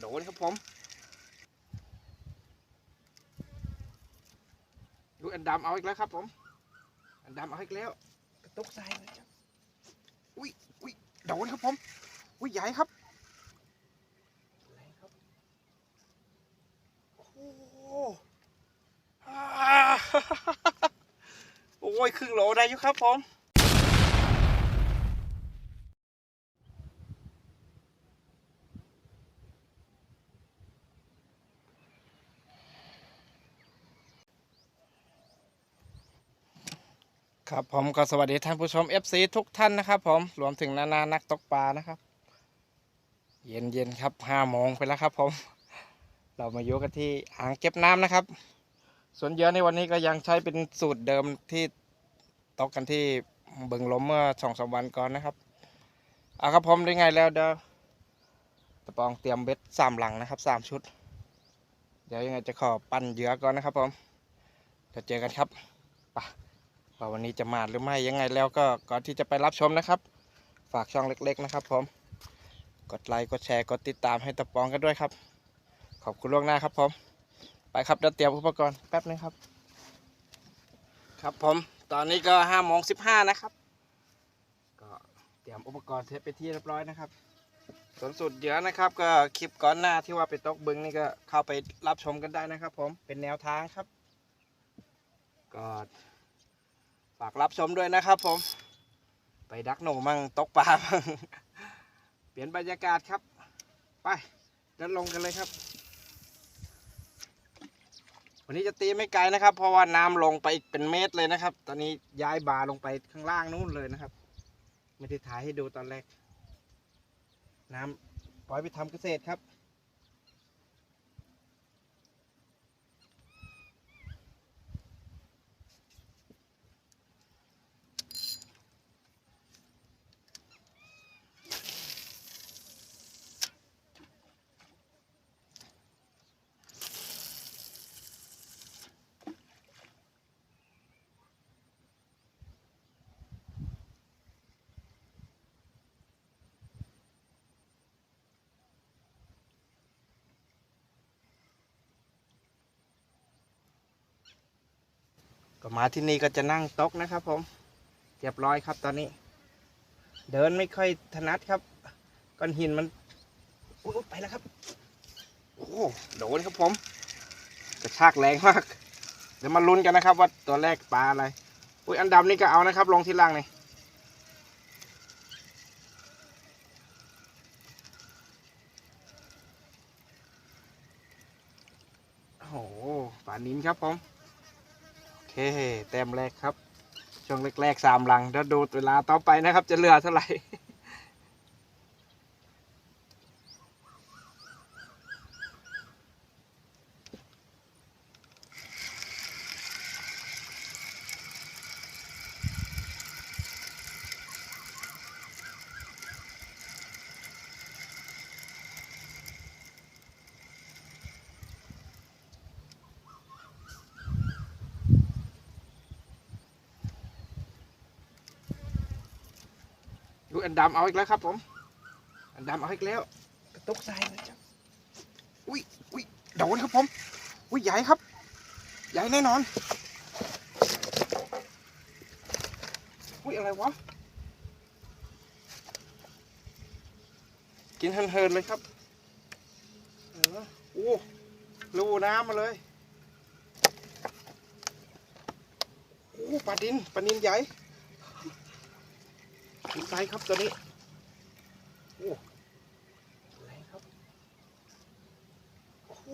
โดนครับผมดูอันดำเอาอีกแล้วครับผม อันดำเอาอีกแล้วกระตุกใส่เลยครับอุ้ยอุ้ยโดนครับผมอุ้ยใหญ่ครับแรงครับโอ้โหอ่าโอ้ยครึ่งโหลได้อยู่ครับผม ครับผมก็สวัสดีท่านผู้ชม FC ทุกท่านนะครับผมรวมถึงนานานักตกปลานะครับ เย็นเย็นครับห้าโมงไปแล้วครับ ผม เรามาอยู่กันที่อ่างเก็บน้ำนะครับส่วนเหยื่อในวันนี้ก็ยังใช้เป็นสูตรเดิมที่ตกกันที่บึงล้มเมื่อสองสามวันก่อนนะครับเอาครับผมได้ไงแล้วเดี๋ยวตะปองเตรียมเบ็ดสามหลังนะครับสามชุด เดี๋ยวยังไงจะขอปั้นเหยื่อก่อนนะครับผมเดี๋ยวเจอกันครับไป ว่าวันนี้จะมาหรือไม่ยังไงแล้วก็ก่อนที่จะไปรับชมนะครับ ฝากช่องเล็ก ๆ นะครับ ผมกดไลค์กดแชร์กดติดตามให้ตะปองกันด้วยครับ ขอบคุณล่วงหน้าครับผมไปครับเดี๋ยวเตรียมอุปกรณ์แป๊บนึงครับ ครับผมตอนนี้ก็ห้าโมงสิบห้านะครับ ก็เตรียมอุปกรณ์เทปไปที่เรียบร้อยนะครับส่วนสุดเหยื่อนะครับ ก็คลิปก่อนหน้าที่ว่าไปตกบึงนี่ก็เข้าไปรับชมกันได้นะครับ ผมเป็นแนวทางครับ ก็ ฝากรับชมด้วยนะครับผม ไปดักหนูมั่งตกปลามั่งเปลี่ยนบรรยากาศครับ ไปเดินลงกันเลยครับ วันนี้จะตีไม่ไกลนะครับ เพราะว่าน้ำลงไปอีกเป็นเมตรเลยนะครับ ตอนนี้ย้ายบาลงไปข้างล่างนู้นเลยนะครับไม่ได้ถ่ายให้ดูตอนแรก น้ำปล่อยไปทำเกษตรครับ ก็มาที่นี่ก็จะนั่งโต๊ะนะครับ ผมเรียบร้อยครับตอนนี้ เดินไม่ค่อยถนัดครับก้อนหินมันอุ๊ยไปแล้วครับ โอ้โหโดนครับผมกระชากแรงมาก เดี๋ยวมาลุ้นกันนะครับ ว่าตัวแรกปลาอะไรอุ้ยอันดำนี่ก็เอานะครับ ลงที่ล่างนี่โอ้โหปลานินครับผม แต้มแรกครับ ช่วงแรกๆสามหลังเดี๋ยวดูเวลาต่อไปนะครับ จะเหลือเท่าไหร่ ดูอันดำเอาอีกแล้วครับผม อันดำเอาอีกแล้วกระตุกใส่เลยจ้ะอุ้ยอุ้ยโดนครับผม อุ้ยใหญ่ครับ ใหญ่แน่นอน อุ้ยอะไรวะ กินเฮินๆเลยครับ เออโอ้รูน้ำมาเลยโอ้ปลาดินปลานินใหญ่ กินไปครับตัวนี้ โอ้อะไรครับ โอ้โห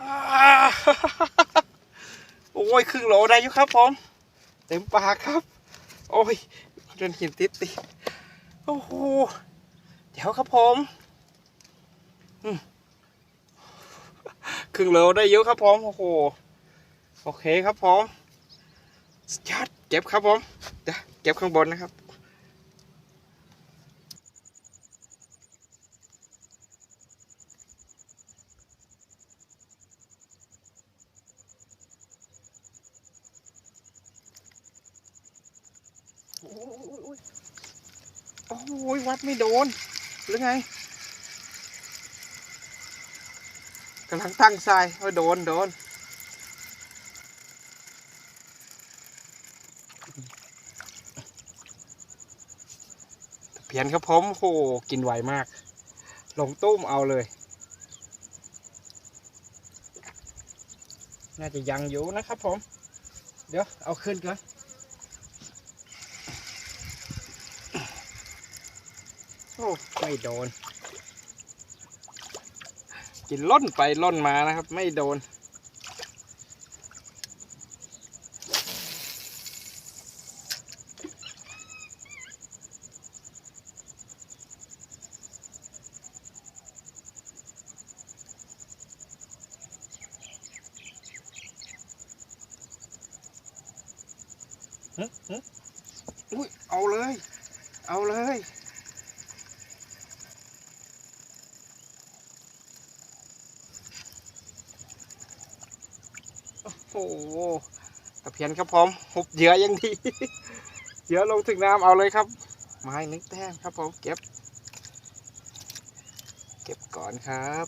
อ่าโอ้ยครึ่งโหลได้อยู่ครับผม เต็มปากครับ โอ้ยเดินหินติดติดโอ้โห เดี๋ยวครับผมครึ่งโหลได้เยอะครับผม โอ้โห โอเคครับผมสุดยอดเก็บครับผม เก็บข้างบนนะครับโอ้ยโอ้ยโอ้ยวัดไม่โดน หรือไงกำลังตั้งทรายโอ้ยโดน โดน ยนครับผมโอ้โหกินไวมาก ลงตุ้มเอาเลย น่าจะยังอยู่นะครับผม เดี๋ยวเอาขึ้นก่อนโอ้ไม่โดน กินล่นไปล่นมานะครับ ไม่โดน อุ้ยเอาเลย เอาเลยโอ้โหตะเพียนครับผมหุบเหยื่อยังดีเหยื่อลงถึงน้ำเอาเลยครับไม้นึกแต้มครับผมเก็บ เก็บก่อนครับ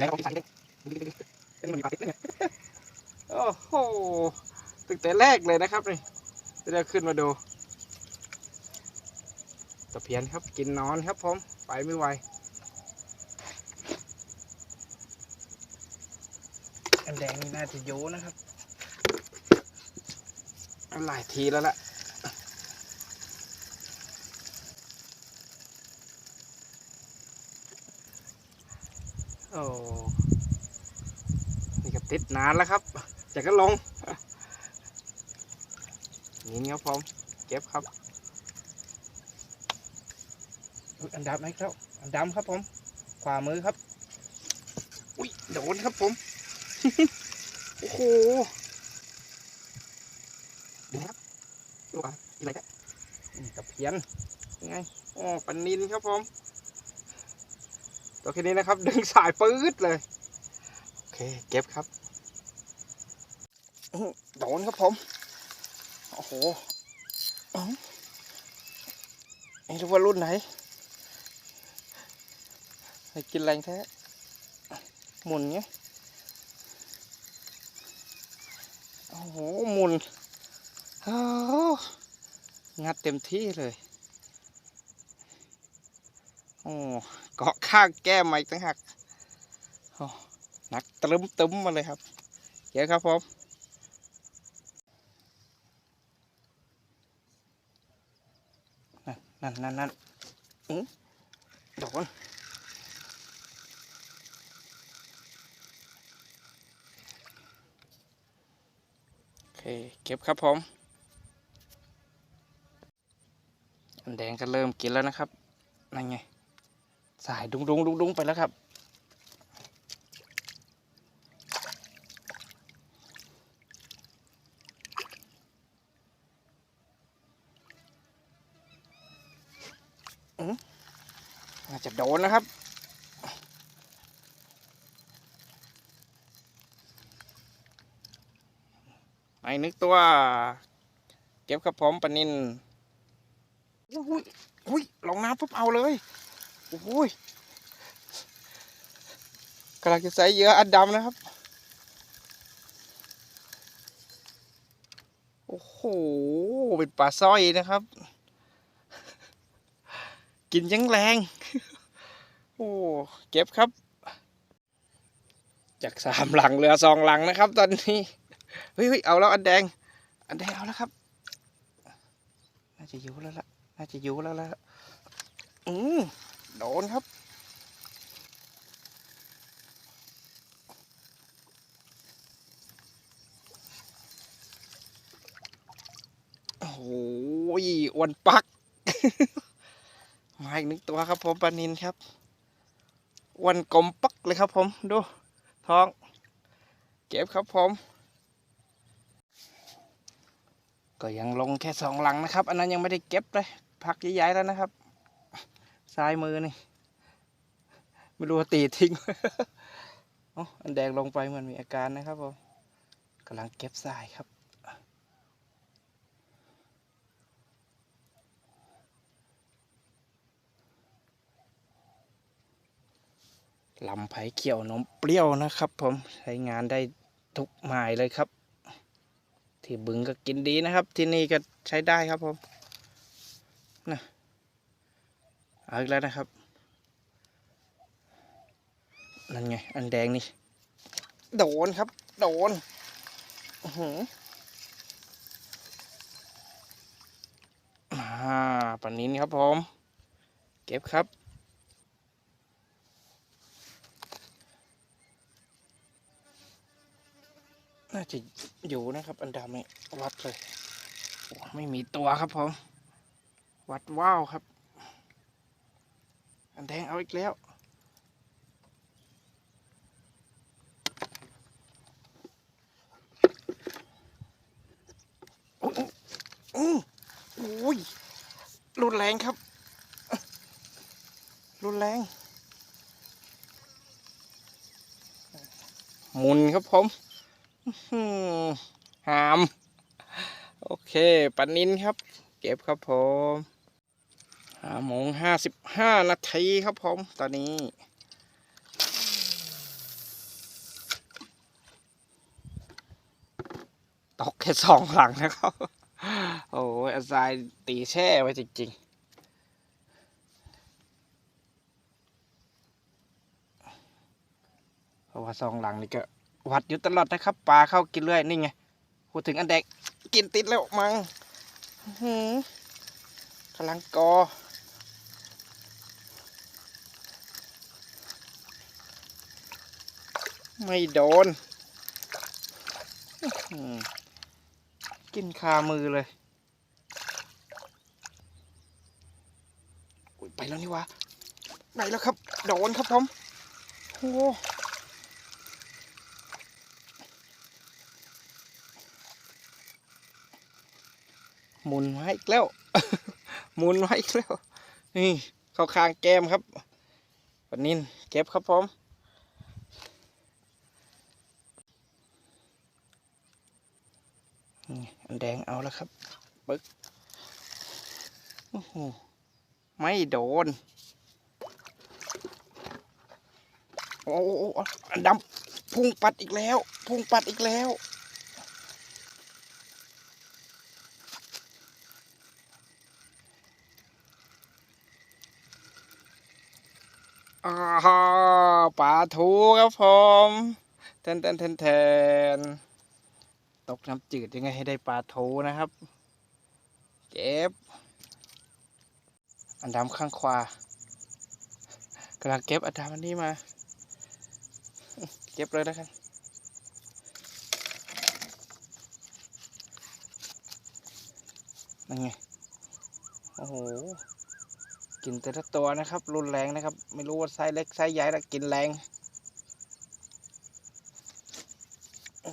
แล้วก็ใส่เล็กโอ้โหตั้งแต่แรกเลยนะครับนี่จะได้ขึ้นมาดูตะเพียนครับกินนอนครับผมไปไม่ไหวอันแดงนี่น่าจะโยนะครับเอาหลายทีแล้วล่ะ โอ้นี่ก็ติดนานแล้วครับจะก็ลงนี่ครับผมเก็บครับอุ๊ยอันดำไหมครับอันดำครับผม ขวามือครับ อุ้ยโดนครับผม โอ้โหเดี๋ยวครับดูอะอะไรกันนี่ตะเพียนยังไงโอ้ปันนินครับผมตัว แค่นี้นะครับ ดึงสายปื๊ดเลย โอเค เก็บครับโดนครับผม โอ้โหอ๋อไม่รู้ว่ารุ่นไหนกินแรงแท้ หมุนไงโอ้โห หมุนงัดเต็มที่เลย โอ้ เกาะข้างแก้มมาอีกต่างหากหนักตรึมตึมมาเลยครับเยอะครับผมนั่นนั่นนั่นอื้อโดนโอเค เก็บครับผมอันแดงก็เริ่มกินแล้วนะครับ นั่นไง สายดุงดุงดุงดุงไปแล้วครับอืมน่าจะโดนนะครับไม่นึกตัว เก็บครับผมปนินอุ้ยอุ้ยลงน้ำปุ๊บเอาเลย โอ้ยกำลังจะใส่เยื่ออัดดำนะครับ โอ้โห เป็นปลาสร้อยนะครับ กินยังแรง โอ้ เก็บครับ จากสามหลังเหลือสองหลังนะครับ ตอนนี้ เฮ้ยเฮ้ยเอาแล้วอันแดง อันแดงเอาแล้วครับ น่าจะอยู่แล้วล่ะ น่าจะอยู่แล้วล่ะอืม โดนครับ โอ้โหอวนปัก มาอีกหนึ่งตัวครับผมปลานินครับอ้วนกลมปักเลยครับผม ดู ท้อง เก็บครับผม ก็ยังลงแค่สองหลังนะครับ อันนั้นยังไม่ได้เก็บเลย พักใหญ่ๆแล้วนะครับ ซ้ายมือนี่ ไม่รู้ว่าตีทิ้งอ๋ออันแดงลงไปเหมันมีอาการนะครับผมกำลังเก็บทรายครับลำไผ่เขียวนมเปรี้ยวนะครับผมใช้งานได้ทุกหมายเลยครับ ที่บึงก็กินดีนะครับ ที่นี่ก็ใช้ได้ครับผมนะ เอาอีกแล้วนะครับ นั่นไง อันแดงนี่ โดนครับ โดนอื้อหืออ่าปันนี้นครับผม เก็บครับน่าจะอยู่นะครับ อันดาไม่วัดเลยโอ้ไม่มีตัวครับผม วัดว้าวครับอัน แดงเอาอีกแล้ว โอ้โอ้โอ้ยรุนแรงครับ รุนแรง หมุนครับผมอืมหาม โอเค ปันนินครับ เก็บครับผม หาโมงห้าสิบห้านาทีครับผม ตอนนี้ตกแค่สองหลังนะครับ โอ้ยอาซายตีแช่ไว้จริง ๆเพราะว่าสองหลังนี่ก็วัดอยู่ตลอดนะครับปลาเข้ากินเรื่อยนี่ไงพูดถึงอันแดกกินติดแล้วมังอื้อหือกำลังกอ ไม่โดน กินคามือเลยอุยไปแล้วนี่วะไปแล้วครับ โดนครับผมโอ้หมุนไว้อีกแล้ว หมุนไว้อีกแล้ว นี่ เข้าคางแก้มครับวันนี้เก็บครับผม อันแดงเอาแล้วครับปึ๊กโอ้โหไม่โดน โอ้โหอันดำพุ่งปัดอีกแล้ว พุ่งปัดอีกแล้วอ่าปลาทูครับผมแทนแทนแทนแทน ตกน้ำจืดยังไงให้ได้ปลาทูนะครับ เก็บ อันดำข้างขวากำลังเก็บอันดำอันนี้มา เก็บเลยนะครับนั่นไง โอ้โห กินแต่ละตัวนะครับ รุนแรงนะครับ ไม่รู้ว่าไซส์เล็กไซส์ใหญ่แล้วกินแรง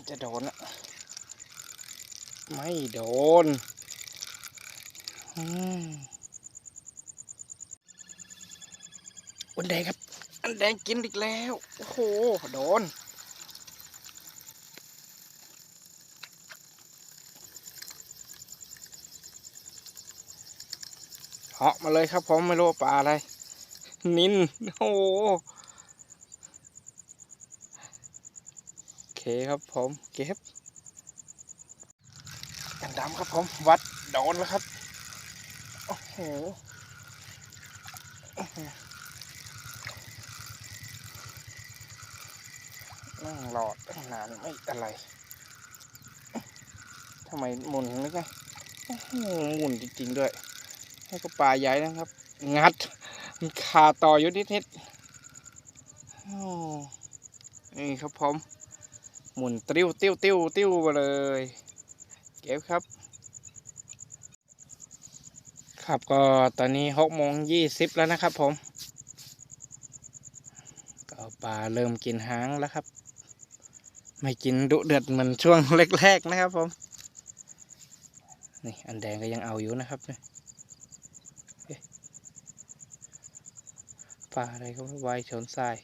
จะโดนอะ ไม่โดนอันแดงครับ อันแดงกินอีกแล้ว โอ้โห โดน เหาะมาเลยครับผมไม่รู้ปลาอะไร นิน โอ้โหโอเคครับผม เก็บ ดำครับผม วัดโดนแล้วครับ โอ้โหนั่งรอตั้งนานไม่อะไรทำไมหมุนนึกไงโอ้โหหมุนจริง ๆ ด้วย ให้ก็ปลาใหญ่นะครับ งัดมันคาต่ออยู่นิดนิดๆโอ้นี่ครับผม หมุนติ้วติ้วติ้วติ้วมาเลย เก็บครับ ครับก็ตอนนี้หกโมงยี่สิบแล้วนะครับผม ก็ปลาเริ่มกินหางแล้วครับ ไม่กินดุเดือดเหมือนช่วงแรกๆนะครับผม นี่อันแดงก็ยังเอาอยู่นะครับเนี่ยปลาอะไรก็ไม่ไวชนทราย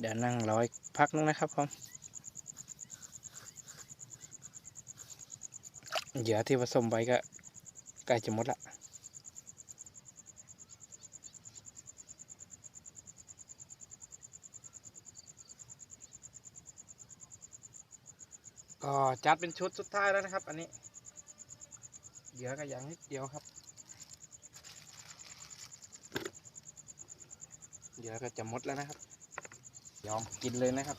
เดี๋ยวนั่งรออีกพักนึงนะครับผมเหยื่อที่ผสมไว้ก็ใกล้จะหมดละก็จัดเป็นชุดสุดท้ายแล้วนะครับ อันนี้เหยื่อก็อย่างนิดเดียวครับเหยื่อก็จะหมดแล้วนะครับ ยอมกินเลยนะครับ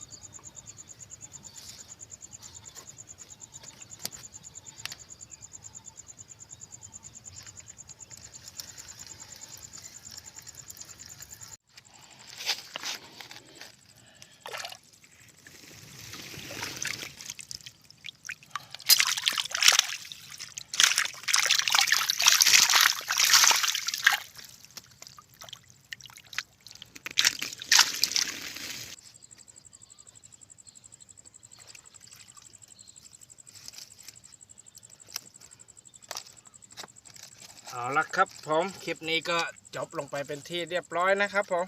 เอาละครับผมคลิปนี้ก็จบลงไปเป็นที่เรียบร้อยนะครับผม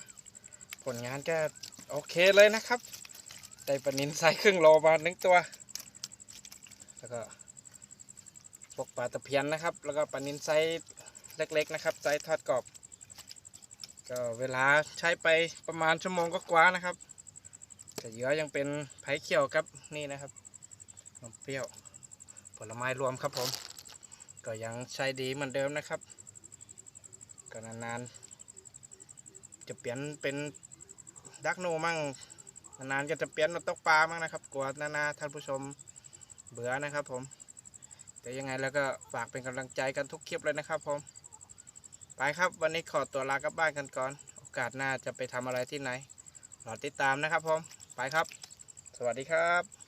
ผลงานก็โอเคเลยนะครับได้ปลานินไซส์ครึ่งโลมาหนึ่งตัว แล้วก็พวกปลาตะเพียนนะครับ แล้วก็ปลานินไซส์เล็กๆนะครับไซส์ทอดกรอบ ก็เวลาใช้ไปประมาณชั่วโมงก็กว่านะครับแต่เยื่อยังเป็นไผ่เขียวครับนี่นะครับนมเปรี้ยวผลไม้รวมครับผม ก็ยังใช้ดีเหมือนเดิมนะครับก็นานๆจะเปลี่ยนเป็นดักโนมั่งนานๆก็จะเปลี่ยนมาตกปลามั่งนะครับ กลัวนานๆท่านผู้ชมเบื่อนะครับผม แต่ยังไงแล้วก็ฝากเป็นกำลังใจกันทุกคลิปเลยนะครับผม ไปครับวันนี้ขอตัวลากลับบ้านกันก่อน โอกาสหน้าจะไปทำอะไรที่ไหนรอติดตามนะครับผม ไปครับ สวัสดีครับ